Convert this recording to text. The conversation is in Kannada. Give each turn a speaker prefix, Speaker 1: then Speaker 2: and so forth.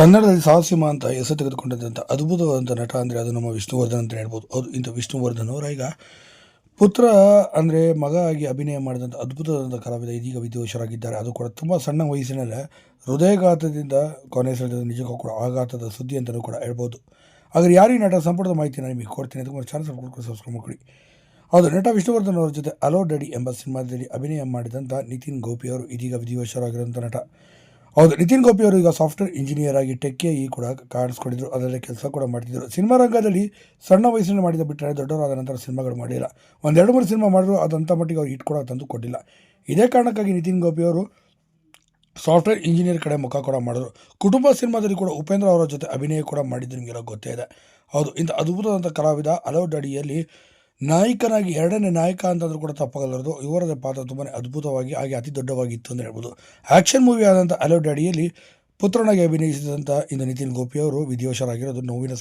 Speaker 1: ಕನ್ನಡದಲ್ಲಿ ಸಾಹಸಿಮ ಅಂತ ಹೆಸರು ತೆಗೆದುಕೊಂಡಿದ್ದಂಥ ಅದ್ಭುತವಾದಂಥ ನಟ ಅಂದರೆ ಅದು ನಮ್ಮ ವಿಷ್ಣುವರ್ಧನ್ ಅಂತ ಹೇಳ್ಬೋದು. ಹೌದು ಇಂಥ ವಿಷ್ಣುವರ್ಧನ್ ಅವರ. ಈಗ ಪುತ್ರ ಅಂದರೆ ಮಗ ಆಗಿ ಅಭಿನಯ ಮಾಡಿದಂಥ ಅದ್ಭುತವಾದಂಥ ಕಲಾವಿದ ಇದೀಗ ವಿಧಿವಶರಾಗಿದ್ದಾರೆ ಅದು ಕೂಡ ತುಂಬ ಸಣ್ಣ ವಯಸ್ಸಿನಲ್ಲೇ ಹೃದಯಘಾತದಿಂದ ಕೊನೆ ಸೆಳೆದ ನಿಜಕ್ಕೂ ಕೂಡ ಆಘಾತದ ಸುದ್ದಿ ಅಂತಲೂ ಕೂಡ ಹೇಳ್ಬೋದು. ಆದರೆ ಯಾರು ಈ ನಟ ಸಂಪುಟದ ಮಾಹಿತಿ ನಾನು ನಿಮಗೆ ಕೊಡ್ತೀನಿ. ಅದಕ್ಕೆ ಚಾನಲ್ ಸಬ್ಸ್ಕ್ರೈಬ್ ಸಬ್ಸ್ಕ್ರೈಬ್ ಮಾಡಿ ಹೌದು, ನಟ ವಿಷ್ಣುವರ್ಧನ್ ಅವರ ಜೊತೆ ಅಲೋ ಡಡಿ ಎಂಬ ಸಿನಿಮಾದಲ್ಲಿ ಅಭಿನಯ ಮಾಡಿದಂಥ ನಿತಿನ್ ಗೋಪಿ ಅವರು ಇದೀಗ ವಿಧಿವಶರಾಗಿರುವಂಥ ನಟ. ಹೌದು, ನಿತಿನ್ ಗೋಪಿ ಅವರು ಈಗ ಸಾಫ್ಟ್ವೇರ್ ಇಂಜಿನಿಯರ್ ಆಗಿ ಟೆಕ್ಕೆ ಈ ಕೂಡ ಕಾಣಿಸ್ಕೊಂಡಿದ್ರು, ಅದರಲ್ಲಿ ಕೆಲಸ ಕೂಡ ಮಾಡ್ತಿದ್ರು. ಸಿನಿಮಾ ರಂಗದಲ್ಲಿ ಸಣ್ಣ ವಯಸ್ಸಿನಲ್ಲಿ ಮಾಡಿದ ಬಿಟ್ಟರೆ ದೊಡ್ಡವರಾದ ನಂತರ ಸಿನಿಮಾಗಳು ಮಾಡಿಲ್ಲ. ಒಂದೆರಡು, ಮೂರು ಸಿನಿಮಾ ಮಾಡಿದ್ರು ಅದಂಥ ಮಟ್ಟಿಗೆ ಅವ್ರು ಹಿಟ್ ಕೂಡ ತಂದು ಕೊಟ್ಟಿಲ್ಲ. ಇದೇ ಕಾರಣಕ್ಕಾಗಿ ನಿತಿನ್ ಗೋಪಿ ಅವರು ಸಾಫ್ಟ್ವೇರ್ ಇಂಜಿನಿಯರ್ ಕಡೆ ಮುಖ ಕೂಡ ಮಾಡಿದ್ರು. ಕುಟುಂಬ ಸಿನಿಮಾದಲ್ಲಿ ಕೂಡ ಉಪೇಂದ್ರ ಅವರ ಜೊತೆ ಅಭಿನಯ ಕೂಡ ಮಾಡಿದ್ದು ನಿಮಗೆಲ್ಲ ಗೊತ್ತೇ ಇದೆ. ಹೌದು, ಇಂಥ ಅದ್ಭುತವಾದಂಥ ಕಲಾವಿದ ಹಲವು ಅಡಿಯಲ್ಲಿ ನಾಯಕನಾಗಿ ಎರಡನೇ ನಾಯಕ ಅಂತಂದ್ರೂ ಕೂಡ ತಪ್ಪಾಗಲಾರದು. ಇವರದ ಪಾತ್ರ ತುಂಬಾ ಅದ್ಭುತವಾಗಿ, ಹಾಗೆ ಅತಿ ದೊಡ್ಡವಾಗಿತ್ತು ಅಂತ ಹೇಳ್ಬೋದು. ಆ್ಯಕ್ಷನ್ ಮೂವಿ ಆದಂಥ ಅಲೋ ಡ್ಯಾಡಿಯಲ್ಲಿ ಪುತ್ರನಾಗಿ ಅಭಿನಯಿಸಿದಂಥ ಇಂದು ನಿತಿನ್ ಗೋಪಿ ಅವರು ವಿಧಿವಶರಾಗಿರೋದು ನೋವಿನ